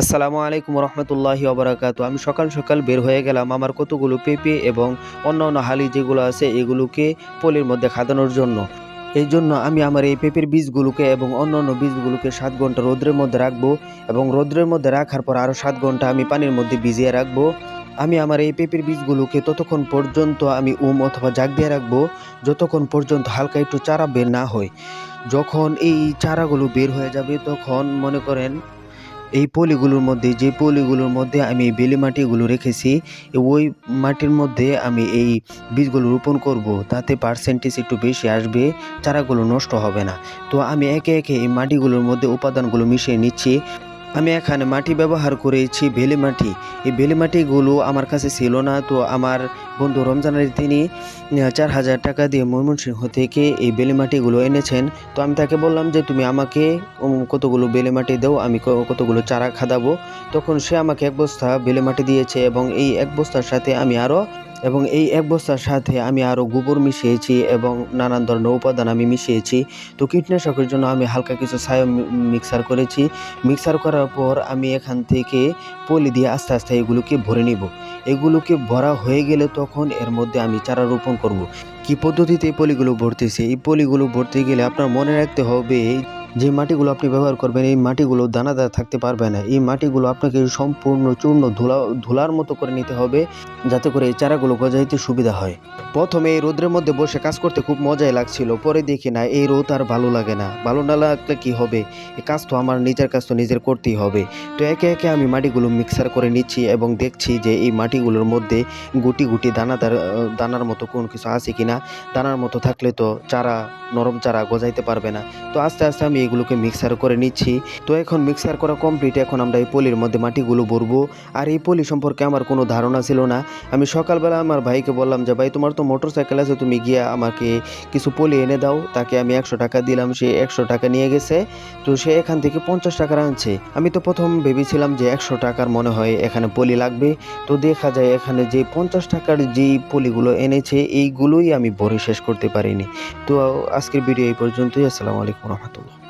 আসসালামু আলাইকুম রহমতুল্লাহি অবরাকাত আমি সকাল সকাল বের হয়ে গেলাম আমার কতগুলো পেঁপে এবং অন্য অন্য হালি যেগুলো আছে এগুলোকে পলির মধ্যে খাদানোর জন্য। এই জন্য আমি আমার এই পেঁপের বীজগুলোকে এবং অন্য অন্য বীজগুলোকে সাত ঘণ্টা রোদ্রের মধ্যে রাখব এবং রোদ্রের মধ্যে রাখার পর আরও সাত ঘণ্টা আমি পানির মধ্যে ভিজিয়ে রাখব। আমি আমার এই পেঁপের বীজগুলোকে ততক্ষণ পর্যন্ত আমি উম অথবা জাগ দিয়ে রাখব, যতক্ষণ পর্যন্ত হালকা একটু চারা বের না হয়। যখন এই চারাগুলো বের হয়ে যাবে তখন মনে করেন এই পলিগুলোর মধ্যে, যে পলিগুলোর মধ্যে আমি বেলে মাটিগুলো রেখেছি, ওই মাটির মধ্যে আমি এই বীজগুলো রোপণ করব। তাতে পার্সেন্টেজ একটু বেশি আসবে, চারাগুলো নষ্ট হবে না। তো আমি একে একে এই মাটিগুলোর মধ্যে উপাদানগুলো মিশিয়ে নিচ্ছি। আমি এখানে মাটি ব্যবহার করেছি, বেলে মাটি। এই বেলে মাটিগুলো আমার কাছে ছিল না, তো আমার বন্ধু রমজানের তিনি চার হাজার টাকা দিয়ে ময়মনসিংহ থেকে এই বেলে মাটিগুলো এনেছেন। তো আমি তাকে বললাম যে, তুমি আমাকে কতগুলো বেলে মাটি দাও, আমি কতগুলো চারা খাদাবো। তখন সে আমাকে এক বস্তা বেলে মাটি দিয়েছে এবং এই এক বস্তার সাথে আমি আরও এবং এই এক বস্তার সাথে আমি আরও গোবর মিশিয়েছি এবং নানান ধরনের উপাদান আমি মিশিয়েছি। তো কীটনাশকের জন্য আমি হালকা কিছু ছায়া মিক্সার করেছি। মিক্সার করার পর আমি এখান থেকে পলি দিয়ে আস্তে আস্তে এগুলোকে ভরে নিব। এগুলোকে ভরা হয়ে গেলে তখন এর মধ্যে আমি চারা রোপণ করব। কি পদ্ধতিতে এই পলিগুলো ভরতেছে? এই পলিগুলো ভরতে গেলে আপনার মনে রাখতে হবে যে মাটিগুলো আপনি ব্যবহার করবেন, এই মাটিগুলো দানাদার থাকতে পারবে না। এই মাটিগুলো আপনাকে সম্পূর্ণ চূর্ণ ধুলা, ধুলার মতো করে নিতে হবে যাতে করে এই চারাগুলো গজাইতে সুবিধা হয়। প্রথমে এই রোদ্রের মধ্যে বসে কাজ করতে খুব মজাই লাগছিল, পরে দেখি না, এই রোদ আর ভালো লাগে না। ভালো না লাগলে কি হবে? এই কাজ তো আমার নিজের কাজ তো নিজের করতেই হবে। তো একে একে আমি মাটিগুলো মিক্সার করে নিচ্ছি এবং দেখছি যে এই মাটিগুলোর মধ্যে গুটি গুটি দানাদার, দানার মতো কোনো কিছু আছে কিনা। দানার মতো থাকলে তো চারা, নরম চারা গজাইতে পারবে না। তো আস্তে আস্তে আমি এগুলোকে মিক্সার করে নিচ্ছি। তো এখন মিক্সার করা কমপ্লিট এখন আমরা এই পলির মধ্যে মাটিগুলো ভরবো। আর এই পলি সম্পর্কে আমার কোনো ধারণা ছিল না। আমি সকালবেলা আমার ভাইকে বললাম যে, ভাই, তোমার তো মোটর সাইকেল আছে, তুমি গিয়ে আমাকে কিছু পলি এনে দাও। তাকে আমি একশো টাকা দিলাম, সে একশো টাকা নিয়ে গেছে। তো সে এখান থেকে পঞ্চাশ টাকা আনছে। আমি তো প্রথম ভেবেছিলাম যে একশো টাকার মনে হয় এখানে পলি লাগবে। তো দেখা যায় এখানে যে পঞ্চাশ টাকার যেই পলিগুলো এনেছে, এইগুলোই আমি ভরে শেষ করতে পারিনি। তো আজকের ভিডিও এই পর্যন্তই। আসসালামু আলাইকুম রহমতুল্লাহ।